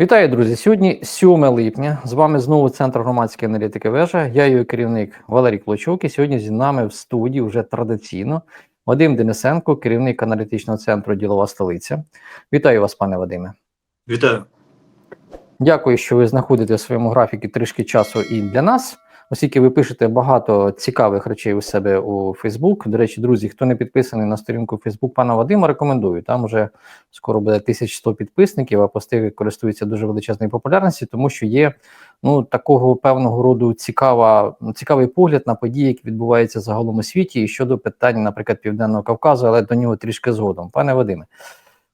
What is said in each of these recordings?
Вітаю, друзі! Сьогодні 7 липня. З вами знову Центр громадської аналітики Вежа. Я її керівник Валерій Клочук. І сьогодні зі нами в студії вже традиційно Вадим Денисенко, керівник аналітичного центру Ділова столиця. Вітаю вас, пане Вадиме. Вітаю. Дякую, що ви знаходите в своєму графіку трішки часу і для нас, оскільки ви пишете багато цікавих речей у себе у Фейсбук. До речі, друзі, хто не підписаний на сторінку Фейсбук пана Вадима, рекомендую. Там вже скоро буде 1100 підписників, а пости користуються дуже величезною популярністю, тому що є ну такого певного роду цікава, цікавий погляд на події, які відбуваються загалом у світі, і щодо питань, наприклад, Південного Кавказу, але до нього трішки згодом. Пане Вадиме.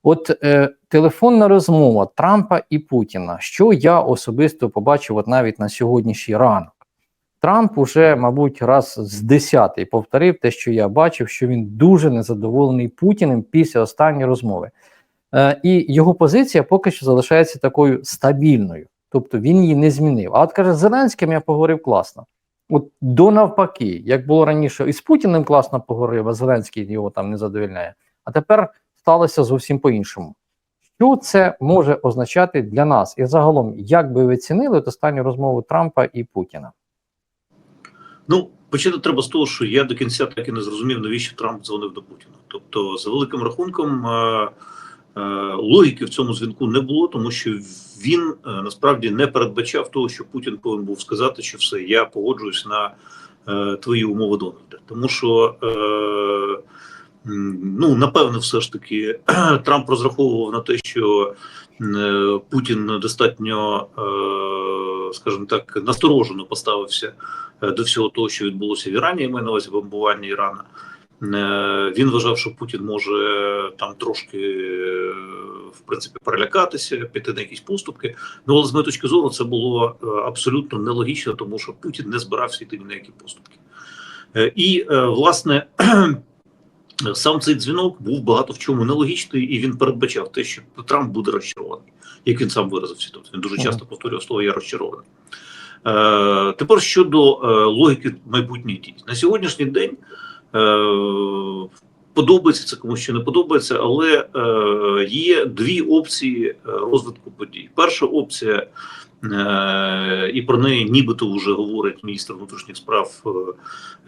От е, телефонна розмова Трампа і Путіна, що я особисто побачив, от навіть на сьогоднішній ранок. Трамп уже, мабуть, раз з десятий повторив те, що я бачив, що він дуже незадоволений Путіним після останньої розмови. Е, і його позиція поки що залишається такою стабільною, тобто він її не змінив. А от каже, з Зеленським я поговорив класно. От до навпаки, як було раніше, і з Путіним класно поговорив, а Зеленський його там не задовільняє. А тепер сталося зовсім по-іншому. Що це може означати для нас? І загалом, як би ви цінили останню розмову Трампа і Путіна? Ну, почати треба з того, що я до кінця так і не зрозумів, навіщо Трамп дзвонив до Путіна. Тобто, за великим рахунком, е, е, логіки в цьому дзвінку не було, тому що він е, насправді не передбачав того, що Путін повинен був сказати, що все, я погоджуюсь на твої умови Дональда. Тому що. Ну, напевно, все ж таки Трамп розраховував на те, що Путін достатньо, скажімо так, насторожено поставився е, до всього того, що відбулося в Ірані, я маю на увазі бомбування Ірана. Він вважав, що Путін може там трошки в принципі перелякатися, піти на якісь поступки. Ну але з моєї точки зору це було абсолютно нелогічно, тому що Путін не збирався йти ні на які поступки. І власне. Сам цей дзвінок був багато в чому нелогічний, і він передбачав те, що Трамп буде розчарований, як він сам виразився тут. Він дуже часто повторював слово Я розчарований. Е, Тепер щодо е, логіки майбутніх дій на сьогоднішній день. Е, Подобається це комусь ще не подобається, але е, є дві опції розвитку подій. Перша опція Е, і про неї нібито вже говорить міністр внутрішніх справ.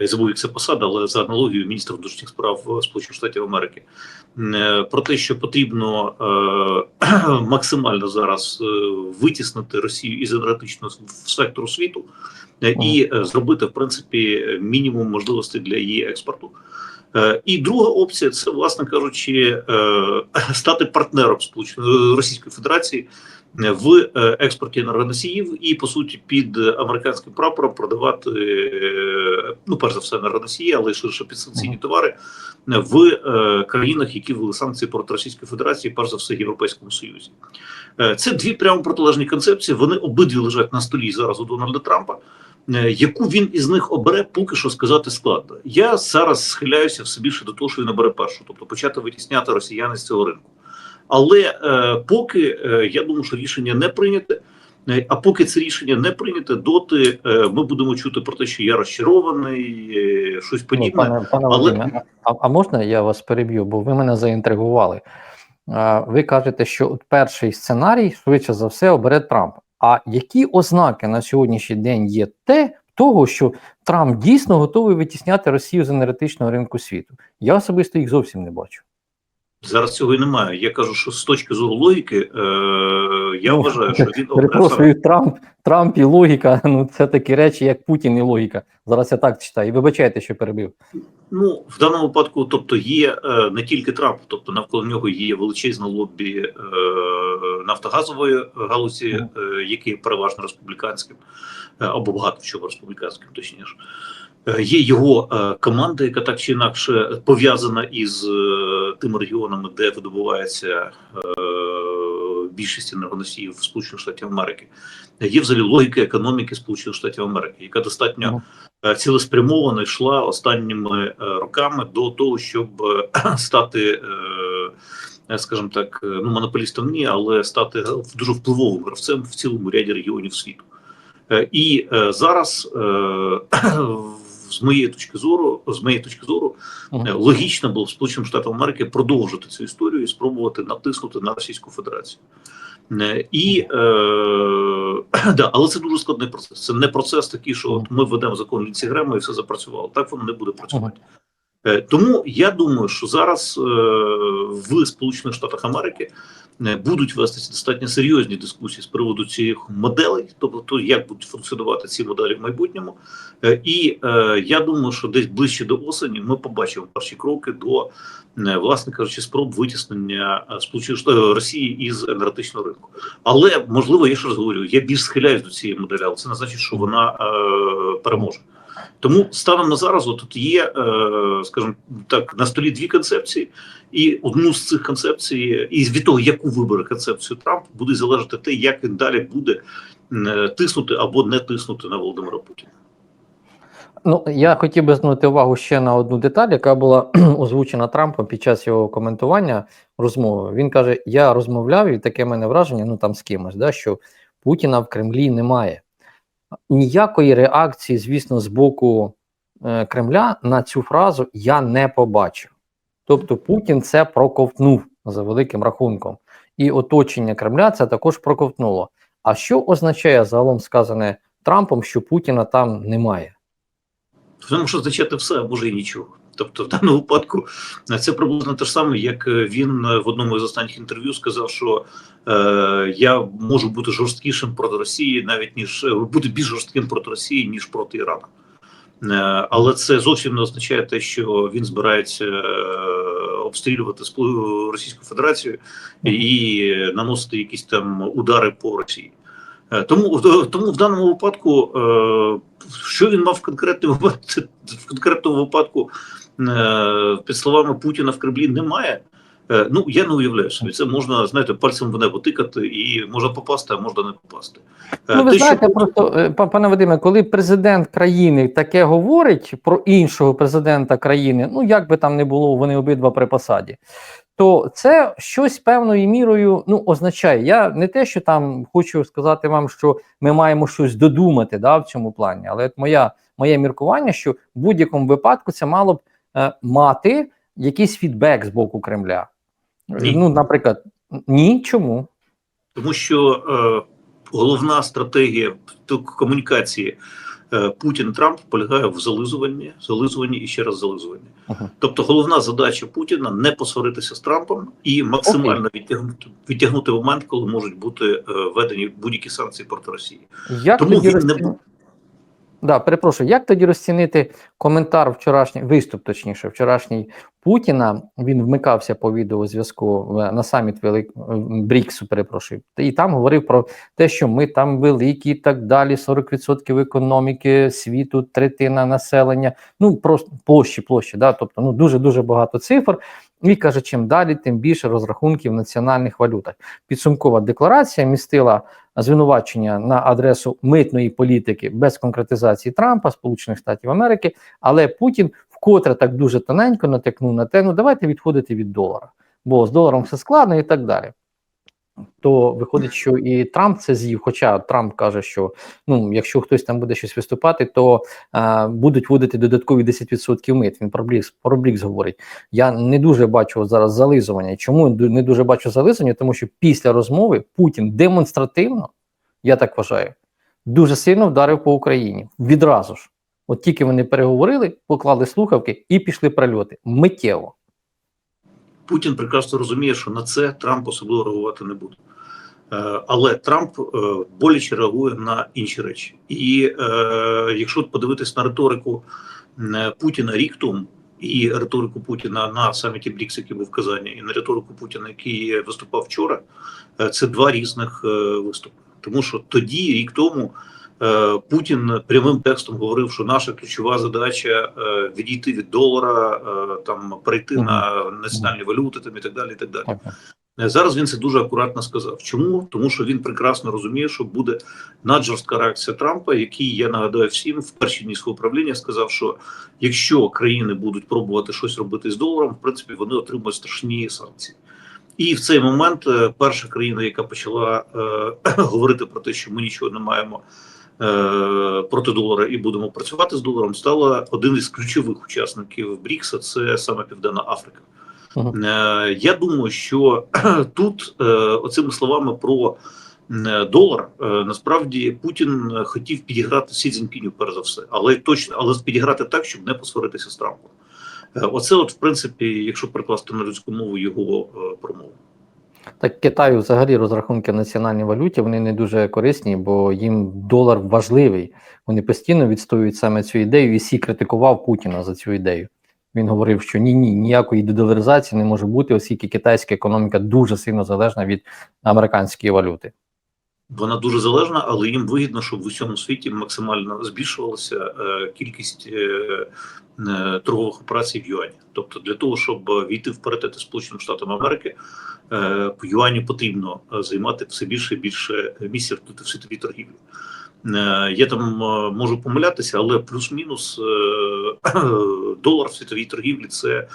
Е, забув, як це посада, але за аналогією міністр внутрішніх справ Сполучених Штатів Америки е, про те, що потрібно максимально зараз витіснити Росію із енергетичного сектору світу і зробити в принципі мінімум можливостей для її експорту. І друга опція це, власне кажучи, стати партнером Сполученої Російської Федерації в е, експорті енергоносіїв і по суті під американським прапором продавати е, ну перш за все енергоносії, але й ширше підсанкційні товари в е, країнах, які ввели санкції проти Російської Федерації, перш за все в Європейському Союзі. Це дві прямо протилежні концепції. Вони обидві лежать на столі зараз у Дональда Трампа. Яку він із них обере, поки що сказати складно. Я зараз схиляюся все більше до того, що він обере першу, тобто почати витісняти росіяни з цього ринку. Але е, поки е, я думаю, що рішення не прийняте. Е, а поки це рішення не прийняте, доти е, ми будемо чути про те, що я розчарований, е, щось подібне. пане, пане Але- а, а можна я вас переб'ю, бо ви мене заінтригували. А, ви кажете, що от перший сценарій, швидше за все, обере Трамп. А які ознаки на сьогоднішній день є те, того, що Трамп дійсно готовий витісняти Росію з енергетичного ринку світу? Я особисто їх зовсім не бачу. Зараз цього і немає. Я кажу, що з точки зору логіки, е, я Ну, вважаю, що він Перепрошую, Трамп, Трамп і логіка. Ну це такі речі, як Путін і логіка. Зараз я так читаю. І вибачайте, що перебив. Ну в даному випадку, тобто, є е, не тільки Трамп, тобто навколо нього є величезне лобі е, нафтогазової галузі, е, які є переважно республіканським, е, або багато чому республіканським, точніше. Е, Є його е, команда, яка так чи інакше пов'язана із е, тими регіонами, де видобувається більшість енергоносіїв Сполучених Штатів Америки. Є взагалі логіка економіки Сполучених Штатів Америки, яка достатньо цілеспрямовано йшла останніми роками до того, щоб стати, скажімо так, ну монополістом ні, але стати дуже впливовим гравцем в цілому ряді регіонів світу. І е, зараз з моєї точки зору, з моєї точки зору, Мгм. е, логічно було б Сполученим Штатам Америки продовжити цю історію і спробувати натиснути на Російську Федерацію. Е, І е, да, але це дуже складний процес. Це не процес такий, що от ми введемо закон Лінсі Грема і все запрацювало. Так воно не буде працювати. Е, Тому я думаю, що зараз е, в Сполучених Штатах Америки будуть вестися достатньо серйозні дискусії з приводу цих моделей, тобто то, як будуть функціонувати ці моделі в майбутньому. Е, І е, я думаю, що десь ближче до осені ми побачимо перші кроки до е, власне кажучи, спроб витіснення е, Сполучених Росії із енергетичного ринку. Але можливо, я ще раз говорю, я більш схиляюсь до цієї моделі, але це не значить, що вона е, переможе. Тому станом на зараз тут є, е, скажімо так, на столі дві концепції, і одну з цих концепцій, і від того, яку вибере концепцію Трамп, буде залежати те, як він далі буде е, тиснути або не тиснути на Володимира Путіна. Ну, я хотів би звернути увагу ще на одну деталь, яка була озвучена Трампом під час його коментування розмови. Він каже: Я розмовляв, і таке мене враження, ну там з кимось, да, що Путіна в Кремлі немає. Ніякої реакції, звісно, з боку е, Кремля на цю фразу я не побачив. Тобто Путін це проковтнув за великим рахунком, і оточення Кремля це також проковтнуло. А що означає загалом сказане Трампом, що Путіна там немає? Тому що означати все, а може і нічого. Тобто, в даному випадку е, це приблизно те ж саме, як е, він е, в одному із останніх інтерв'ю сказав, що е, я можу бути жорсткішим проти Росії, навіть ніж бути більш жорстким проти Росії, ніж проти Ірану. Е, але це зовсім не означає те, що він збирається е, обстрілювати Російську Федерацію і наносити якісь там удари по Росії. Тому, тому в даному випадку, що він мав в конкретному в конкретному випадку, під словами Путіна в Кремлі немає. Е, Ну я не уявляю собі. Це можна знаєте, пальцем в небо тикати, і можна попасти, а можна не попасти. Е, Ну, ви те, що знаєте, просто е, па- пане Вадиме, коли президент країни таке говорить про іншого президента країни, ну як би там не було, вони обидва при посаді, то це щось певною мірою ну, означає. Я не те, що там хочу сказати вам, що ми маємо щось додумати да, в цьому плані, але от моя, моє міркування, що в будь-якому випадку це мало б е, мати якийсь фідбек з боку Кремля. Ні. Ну, наприклад, ні, чому? Тому що е, головна стратегія комунікації е, Путін-Трамп полягає в зализуванні, зализуванні і ще раз зализуванні. Мгм. Тобто, головна задача Путіна не посваритися з Трампом і максимально відтягнути, відтягнути момент, коли можуть бути е, введені будь-які санкції проти Росії. Як Тому він не. Да, перепрошую, як тоді розцінити коментар вчорашній виступ, точніше, вчорашній Путіна? Він вмикався по відеозв'язку на саміт Велик Бріксу, перепрошую, і там говорив про те, що ми там великі і так далі. 40% економіки світу, третина населення. Ну просто площі, площі, да, тобто ну дуже дуже багато цифр. І каже, чим далі, тим більше розрахунків в національних валютах. Підсумкова декларація містила звинувачення на адресу митної політики без конкретизації Трампа, Сполучених Штатів Америки, але Путін вкотре так дуже тоненько натякнув на те, ну давайте відходити від долара, бо з доларом все складно і так далі. То виходить, що і Трамп це з'їв. Хоча Трамп каже, що ну, якщо хтось там буде щось виступати, то а, будуть вводити додаткові 10% мит. Він про Блікс, про Блікс говорить. Я не дуже бачу зараз зализування. Чому не дуже бачу зализування? Тому що після розмови Путін демонстративно, я так вважаю, дуже сильно вдарив по Україні відразу ж. От тільки вони переговорили, поклали слухавки і пішли прильоти миттєво. Путін прекрасно розуміє, що на це Трамп особливо реагувати не буде. Е, Але Трамп е, боляче реагує на інші речі. І е, якщо подивитись на риторику Путіна рік тому, і риторику Путіна на саміті Брікс, який був в Казані, і на риторику Путіна, який виступав вчора, це два різних виступи. Тому що тоді, рік тому, Путін прямим текстом говорив, що наша ключова задача е, відійти від долара, е, там перейти на національні валюти, там і так далі. І так далі. Е, Зараз він це дуже акуратно сказав. Чому? Тому що він прекрасно розуміє, що буде наджорстка реакція Трампа, який я нагадаю всім в перші дні свого правління сказав, що якщо країни будуть пробувати щось робити з доларом, в принципі вони отримують страшні санкції. І в цей момент е, перша країна, яка почала е, говорити про те, що ми нічого не маємо е, проти долара і будемо працювати з доларом, стала один із ключових учасників Брікса. Це саме Південна Африка. Мгм. Е, Я думаю, що тут е, оцими словами про е, долар е, насправді Путін е, хотів підіграти Сі Цзіньпіню, перш за все, але точно, але підіграти так, щоб не посваритися з Трампом. Е, Оце, от, в принципі, якщо перекласти на людську мову його е, промову. Так Китаю взагалі розрахунки в національній валюті вони не дуже корисні, бо їм долар важливий. Вони постійно відстоюють саме цю ідею, і Сі критикував Путіна за цю ідею. Він говорив, що ні, ні, ніякої дедоларизації не може бути, оскільки китайська економіка дуже сильно залежна від американської валюти. Вона дуже залежна, але їм вигідно, щоб в усьому світі максимально збільшувалася е, кількість е, е, торгових операцій в юані. Тобто, для того, щоб війти в паритети з Сполученими Штатами Америки, юані потрібно займати все більше і більше місця в світовій торгівлі. Я там можу помилятися, але плюс-мінус долар в світовій торгівлі це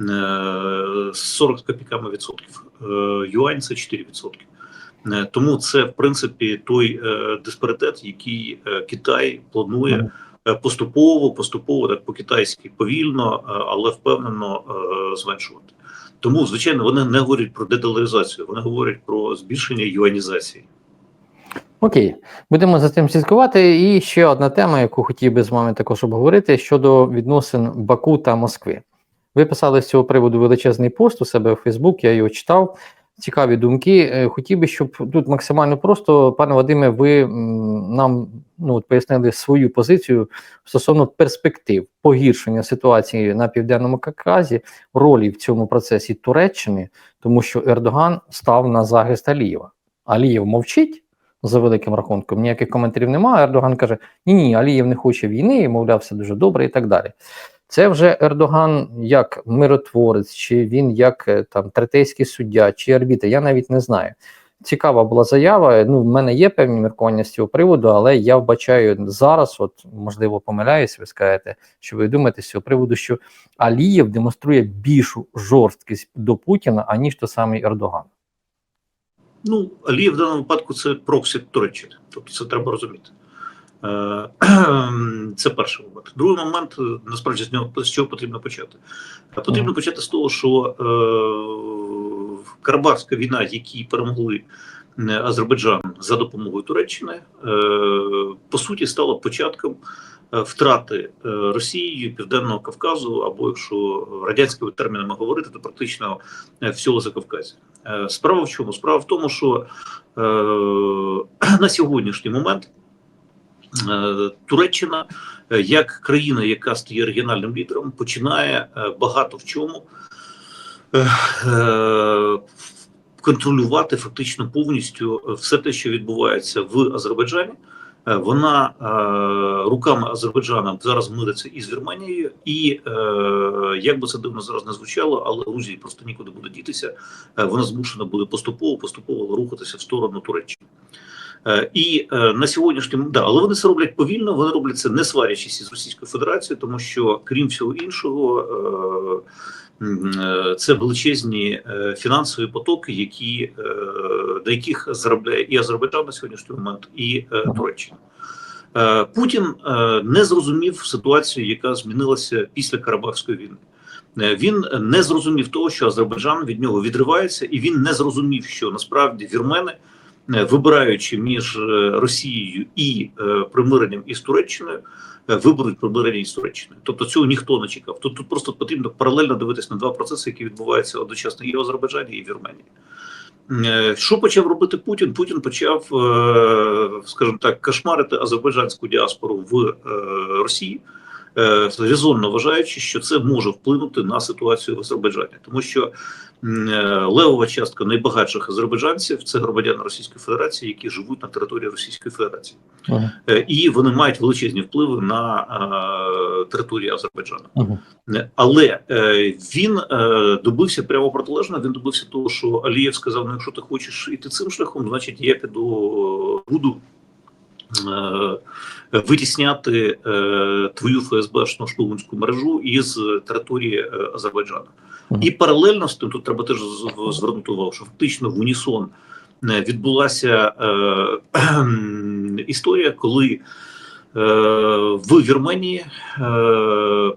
е, 40 копійками відсотків. Юань це 4 відсотки. Е, Тому це в принципі той е, диспаритет, який е, Китай планує поступово, поступово так по-китайськи повільно, е, але впевнено зменшувати. Тому, звичайно, вони не говорять про дедоларизацію, вони говорять про збільшення юанізації. Окей, будемо за цим слідкувати. І ще одна тема, яку хотів би з вами також обговорити щодо відносин Баку та Москви. Ви писали з цього приводу величезний пост у себе у Фейсбук, я його читав. Цікаві думки. Е, Хотів би, щоб тут максимально просто, пане Вадиме, ви нам ну, от пояснили свою позицію стосовно перспектив погіршення ситуації на південному Кавказі, ролі в цьому процесі Туреччини, тому що Ердоган став на захист Алієва. Алієв мовчить за великим рахунком, ніяких коментарів немає. Ердоган каже: ні, ні, Алієв не хоче війни, мовляв, все дуже добре і так далі. Це вже Ердоган як миротворець, чи він як е, там третейський суддя, чи арбітр, я навіть не знаю. Цікава була заява. Ну, в мене є певні міркування з цього приводу, але я вбачаю зараз, от можливо, помиляюсь, ви скажете, що ви думаєте з цього приводу, що Алієв демонструє більшу жорсткість до Путіна, аніж той самий Ердоган. Ну, Алієв в даному випадку це проксі Туреччини, тобто це треба розуміти. Е, Це перший момент. Другий момент, е, насправді, з нього з чого потрібно почати. Е, Потрібно почати з того, що е, Карабахська війна, які перемогли Азербайджан за допомогою Туреччини, е, по суті, стала початком втрати Росією Південного Кавказу, або якщо радянськими термінами говорити, то практично всього Закавказя. Е, Справа в чому? Справа в тому, що е, на сьогоднішній момент Туреччина, е, як країна, яка стає регіональним лідером, починає е, багато в чому е, е, контролювати фактично повністю все те, що відбувається в Азербайджані. Е, Вона е, руками Азербайджана зараз мириться із Вірменією, і е, як би це дивно зараз не звучало, але Грузії просто нікуди буде дітися. Е, вона змушена буде поступово поступово рухатися в сторону Туреччини. Е, І е, на сьогоднішній да, але вони це роблять повільно. Вони роблять це не сварячись із Російською Федерацією, тому що крім всього іншого, е, це величезні фінансові потоки, які на яких заробляє і Азербайджан на сьогоднішній момент, і Туреччина. Путін не зрозумів ситуацію, яка змінилася після Карабахської війни. Він не зрозумів того, що Азербайджан від нього відривається, і він не зрозумів, що насправді вірмени, вибираючи між е, Росією і е, примиренням із Туреччиною, е, виберуть примирення із Туреччиною. Тобто цього ніхто не чекав. Тут, тут просто потрібно паралельно дивитися на два процеси, які відбуваються одночасно і в Азербайджані, і в Вірменії. Е, Що почав робити Путін? Путін почав, е, скажімо так, кошмарити азербайджанську діаспору в е, Росії, е, резонно вважаючи, що це може вплинути на ситуацію в Азербайджані, тому що е, левова частка найбагатших азербайджанців це громадяни Російської Федерації, які живуть на території Російської Федерації, Мгм. Е, і вони мають величезні впливи на е, територію Азербайджану. Не, Але е, він е, добився прямо протилежно. Він добився того, що Алієв сказав: ну, якщо ти хочеш іти цим шляхом, значить я піду буду е, витісняти е, твою ФСБшну шпигунську мережу із території е, Азербайджану. І паралельно з тим, тут треба теж звернути увагу, що фактично в унісон е, відбулася е, історія, коли в Вірменії е,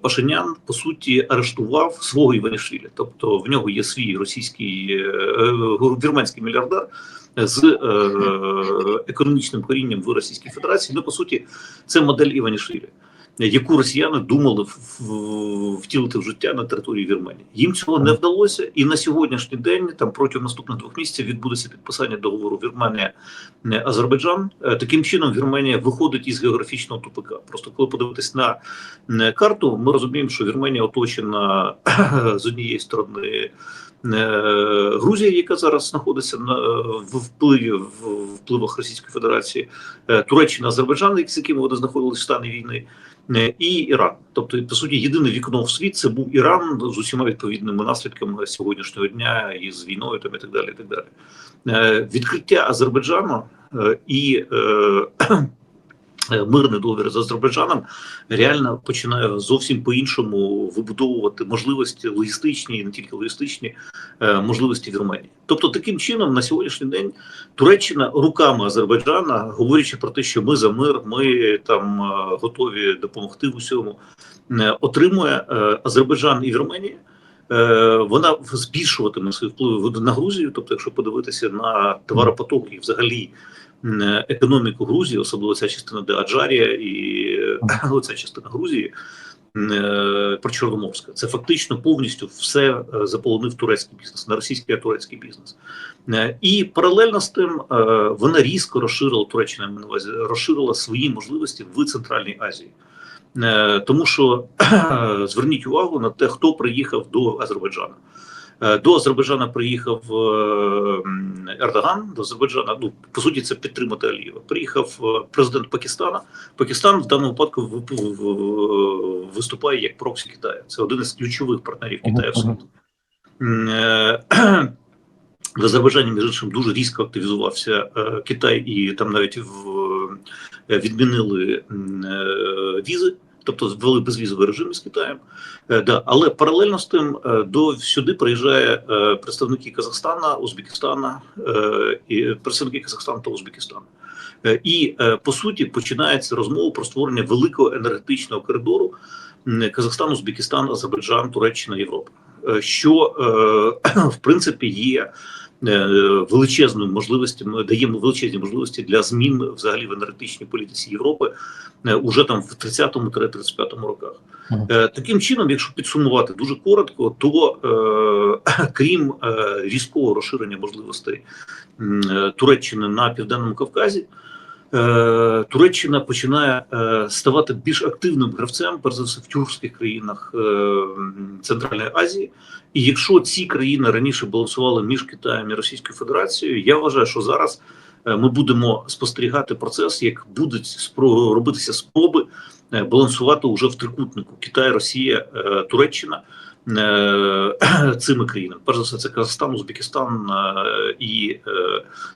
Пашинян по суті арештував свого Іванішвілі. Тобто в нього є свій російський е, вірменський мільярдер з е, економічним корінням в Російській Федерації. Ну, по суті, це модель Іванішвілі, яку росіяни думали втілити в життя на території Вірменії. Їм цього не вдалося, і на сьогоднішній день, там протягом наступних двох місяців, відбудеться підписання договору Вірменія Азербайджан. Е, Таким чином, Вірменія виходить із географічного тупика. Просто коли подивитись на е, карту, ми розуміємо, що Вірменія оточена з однієї сторони. Е, Грузія, яка зараз знаходиться на е, в впливі в впливах Російської Федерації, е, Туреччина, Азербайджан, з якими вони знаходились в стані війни, і Іран. Тобто, по суті, єдине вікно в світ це був Іран з усіма відповідними наслідками сьогоднішнього дня і з війною, там і так далі. І так далі. Відкриття Азербайджану і мирний договір з Азербайджаном реально починає зовсім по-іншому вибудовувати можливості логістичні, не тільки логістичні е, можливості Вірменії. Тобто, таким чином, на сьогоднішній день Туреччина руками Азербайджана, говорячи про те, що ми за мир, ми там е, готові допомогти в усьому, е, отримує Азербайджан і Вірменія. Вона збільшуватиме свої впливи на Грузію. Тобто, якщо подивитися на товаропоток і взагалі економіку Грузії, особливо ця частина, де Аджарія і е, оця частина Грузії. е, Причорноморська. Це фактично повністю все е, заполонив турецький бізнес, на російський а турецький бізнес. Е, І паралельно з тим е, вона різко розширила Туреччина на увазі, розширила свої можливості в Центральній Азії. Е, Тому що зверніть увагу на те, хто приїхав до Азербайджану. Е, До Азербайджана приїхав е, Ердоган. До Азербайджана, ну по суті, це підтримати Алієва. Приїхав е, президент Пакистана. Пакистан в даному випадку вип- виступає як проксі Китаю. Це один із ключових партнерів Китаю в Азербайджані, між іншим, дуже різко активізувався Китай, і там навіть в, відмінили візи, тобто ввели безвізовий режим із Китаєм. Е, да. Але паралельно з тим е, до сюди приїжджає е, представники Казахстана, Узбекистана, і представники Казахстану та Узбекистану. І по суті починається розмова про створення великого енергетичного коридору Казахстан, Узбекистан, Азербайджан, Туреччина, Європа. Що в принципі є е, можливостями можливістю, даємо величезні можливості для змін взагалі в енергетичній політиці Європи е, уже там в 30-35 роках. Мгм. Е, Таким чином, якщо підсумувати дуже коротко, то е, крім е, різкого розширення можливостей е, Туреччини на південному Кавказі. Е, Туреччина починає е, ставати більш активним гравцем, перш за все в тюркських країнах е, Центральної Азії. І якщо ці країни раніше балансували між Китаєм і Російською Федерацією, я вважаю, що зараз ми будемо спостерігати процес, як будуть спро- робитися спроби балансувати уже в трикутнику Китай, Росія, Туреччина. Цими країнами, перш за все, це Казахстан, Узбекистан і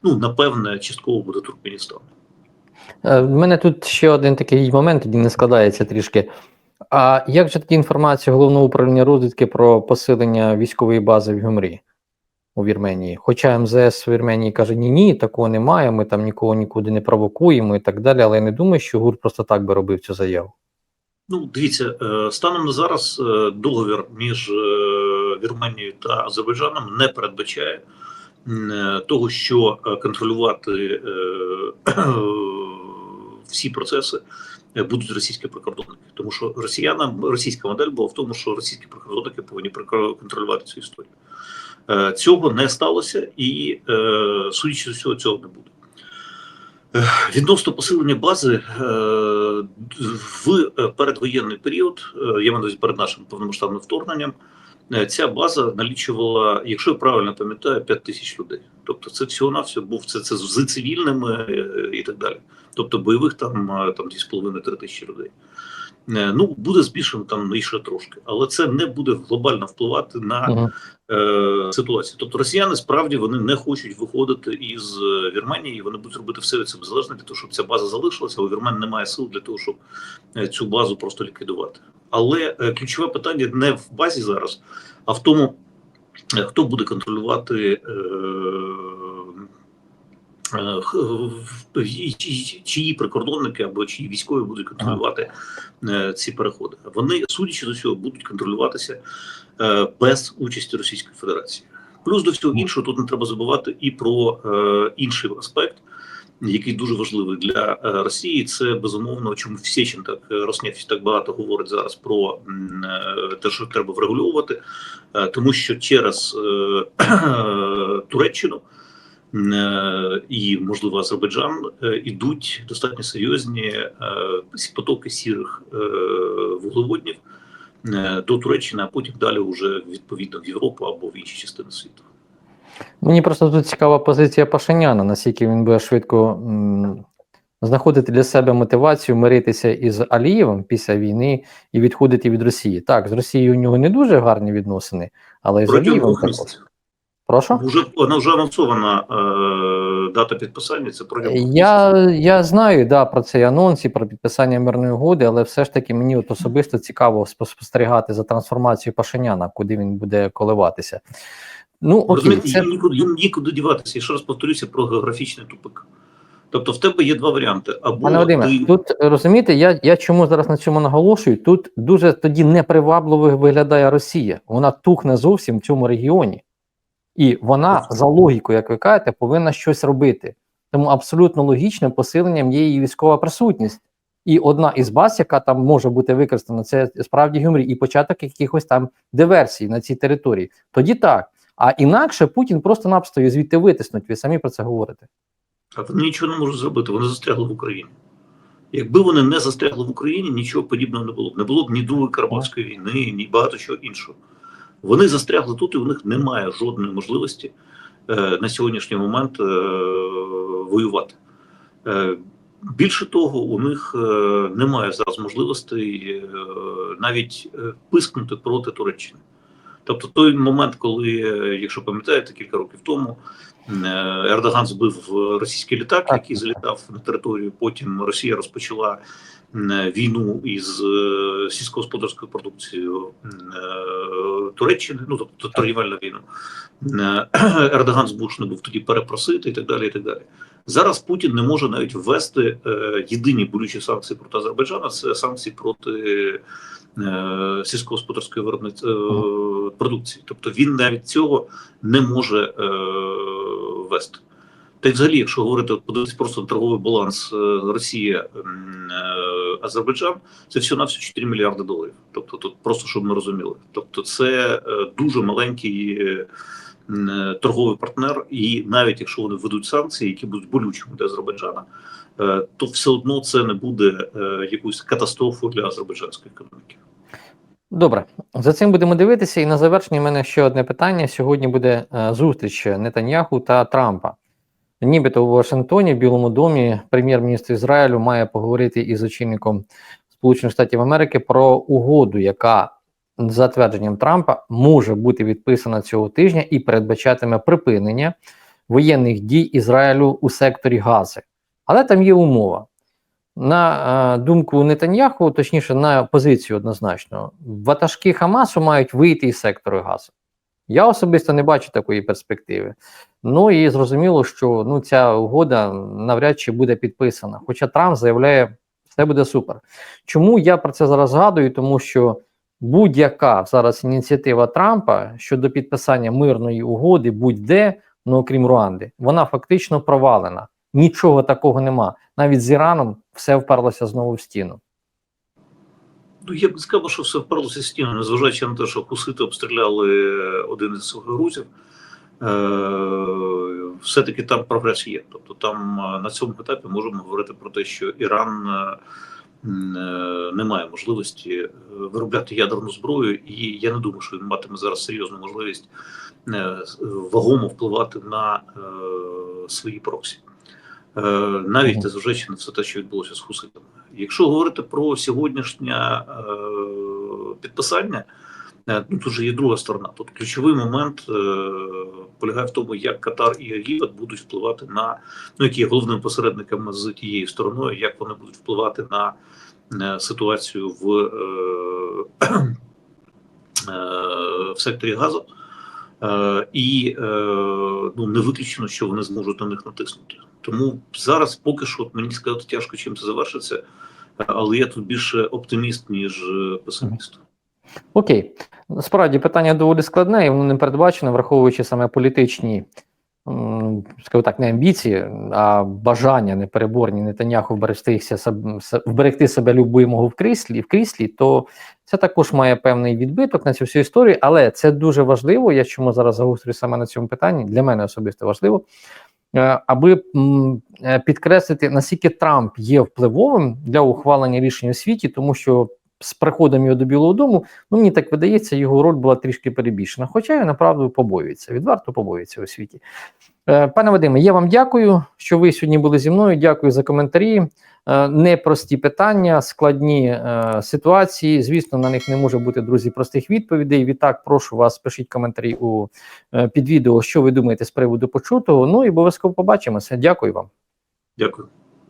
ну напевне частково буде Туркменістан. Е, В мене тут ще один такий момент, тоді не складається трішки. А як же тоді інформація головного управління розвідки про посилення військової бази в Гюмрі у Вірменії? Хоча МЗС в Вірменії каже, ні, ні, такого немає, ми там нікого нікуди не провокуємо і так далі. Але я не думаю, що ГУР просто так би робив цю заяву. Ну, дивіться, е, станом на зараз е, договір між е, Вірменією та Азербайджаном не передбачає е, того, що е, контролювати е, всі процеси е, будуть російські прикордонники, тому що росіянам російська модель була в тому, що російські прикордонники повинні контролювати цю історію. Е, Цього не сталося, і е, судячи з всього, цього не буде. Відносно посилення бази в передвоєнний період, я маю перед нашим повномасштабним вторгненням, ця база налічувала, якщо я правильно пам'ятаю, 5 тисяч людей. Тобто це всього навсього був це, це з цивільними і так далі. Тобто бойових там там 2,5-3 тисячі людей. Е, Ну, буде збільшено там і ще трошки, але це не буде глобально впливати на Мгм. е, ситуації. Тобто росіяни справді вони не хочуть виходити із е, Вірменії, вони будуть робити все від себе залежне для того, щоб ця база залишилася. У Вірмен немає сил для того, щоб е, цю базу просто ліквідувати. Але е, ключове питання не в базі зараз, а в тому, хто буде контролювати е, чиї прикордонники або чиї військові будуть контролювати е, ці переходи. Вони, судячи до цього, будуть контролюватися е, без участі Російської Федерації. Плюс до всього іншого, тут не треба забувати і про е, інший аспект, який дуже важливий для е, Росії. Це безумовно, чому Сєчин так е, Роснефть так багато говорить зараз про е, те, що треба врегульовувати, е, тому що через е, Туреччину. Е, і, можливо, Азербайджан е, ідуть достатньо серйозні е, потоки сірих вуглеводнів до Туреччини, а потім далі вже відповідно в Європу або в інші частини світу. Мені просто тут цікава позиція Пашиняна, наскільки він буде швидко м, знаходити для себе мотивацію миритися із Алієвим після війни і відходити від Росії. Так, з Росією у нього не дуже гарні відносини, але з Алієвим також. Прошу? вже вона вже анонсована е, дата підписання. Це двох Я, я знаю да, про цей анонс і про підписання мирної угоди, але все ж таки мені от особисто цікаво спостерігати за трансформацією Пашиняна, куди він буде коливатися. Ну, окей, Розумієте, це... їм нікуди, їм нікуди діватися. І ще раз повторюся про географічний тупик. Тобто, в тебе є два варіанти: або Пане Вадиме, ти тут розумієте, я, я чому зараз на цьому наголошую? Тут дуже тоді непривабливо виглядає Росія. Вона тухне зовсім в цьому регіоні, і вона за логікою, як ви кажете, повинна щось робити. Тому абсолютно логічним посиленням є її військова присутність. І одна із баз, яка там може бути використана, це справді Гюмрі, і початок якихось там диверсій на цій території. Тоді так. А інакше Путін просто-напросто її звідти витиснуть. Ви самі про це говорите. А вони нічого не можуть зробити, вони застрягли в Україні. Якби вони не застрягли в Україні, нічого подібного не було б. Не було б ні Другої Карабахської війни, ні багато чого іншого. Вони застрягли тут, і у них немає жодної можливості е, на сьогоднішній момент е, воювати. Е, більше того, у них е, немає зараз можливостей е, навіть е, пискнути проти Туреччини. Тобто той момент, коли, якщо пам'ятаєте, кілька років тому Ердоган збив російський літак, який залітав на територію. Потім Росія розпочала війну із е, сільськогосподарською продукцією е, Туреччини, ну тобто торгівельну війну. Е, Ердоган змушений був тоді перепросити і так далі. І так далі. Зараз Путін не може навіть ввести е, єдині болючі санкції проти Азербайджана це санкції проти е, сільськогосподарської виробниць е, продукції. Тобто він навіть цього не може е, вести. Та й взагалі, якщо говорити, подивитися просто на торговий баланс е, Росія е, Азербайджан, це всього на 4 мільярди доларів. Тобто, тут просто щоб ми розуміли. Тобто, це е, дуже маленький е, е, торговий партнер, і навіть якщо вони введуть санкції, які будуть болючими для Азербайджана, то все одно це не буде якоюсь катастрофою для азербайджанської економіки. Добре, за цим будемо дивитися. І на завершення в мене ще одне питання. Сьогодні буде зустріч Нетаньяху та Трампа. Нібито у Вашингтоні, в Білому домі, прем'єр-міністр Ізраїлю має поговорити із очільником Сполучених Штатів Америки про угоду, яка за твердженням Трампа може бути відписана цього тижня і передбачатиме припинення воєнних дій Ізраїлю у секторі Гази. Але там є умова. На е, думку Нетаньяху, точніше, на позицію однозначно, ватажки Хамасу мають вийти із сектору газу. Я особисто не бачу такої перспективи. Ну і зрозуміло, що ну, ця угода навряд чи буде підписана. Хоча Трамп заявляє, все буде супер. Чому я про це зараз згадую? Тому що будь-яка зараз ініціатива Трампа щодо підписання мирної угоди, будь-де, ну окрім Руанди, вона фактично провалена. Нічого такого нема. Навіть з Іраном все вперлося знову в стіну. Ну, я б сказав, що все вперлося в стіну, незважаючи на те, що хусити обстріляли один із грузів. Все-таки там прогрес є. Тобто там е, на цьому етапі можемо говорити про те, що Іран е, е, не має можливості е, виробляти ядерну зброю, і я не думаю, що він матиме зараз серйозну можливість е, вагомо впливати на е, свої проксі. Е, навіть незважаючи на все те, що відбулося з хуситами. Якщо говорити про сьогоднішнє е, підписання, е, тут же є друга сторона. Тут ключовий момент е, полягає в тому, як Катар і Єгипет будуть впливати на ну, які є головними посередниками з тією стороною, як вони будуть впливати на е, ситуацію в, е, е, в секторі газу. Е, і е, ну, не виключено, що вони зможуть на них натиснути. Тому зараз поки що от мені сказати тяжко, чим це завершиться, е, але я тут більше оптиміст, ніж е, песиміст. Окей, справді питання доволі складне, і воно не передбачено, враховуючи саме політичні, скажімо так, не амбіції, а бажання непереборні Нетаняху вберегтися вберегти себе любимого в кріслі, в кріслі, то це також має певний відбиток на цю всю історію, але це дуже важливо. Я чому зараз загострюю саме на цьому питанні, для мене особисто важливо. е, Аби е, підкреслити, наскільки Трамп є впливовим для ухвалення рішень у світі, тому що з приходом його до Білого Дому Ну, мені так видається, його роль була трішки перебільшена. Хоча він направду побоюється, відверто побоюється у світі. Е, Пане Вадиме, я вам дякую, що ви сьогодні були зі мною. Дякую за коментарі. Е, Непрості питання, складні е, ситуації. Звісно, на них не може бути, друзі, простих відповідей. Відтак, прошу вас, пишіть коментарі у під відео, що ви думаєте з приводу почутого. Ну і обов'язково побачимося. Дякую вам. Дякую.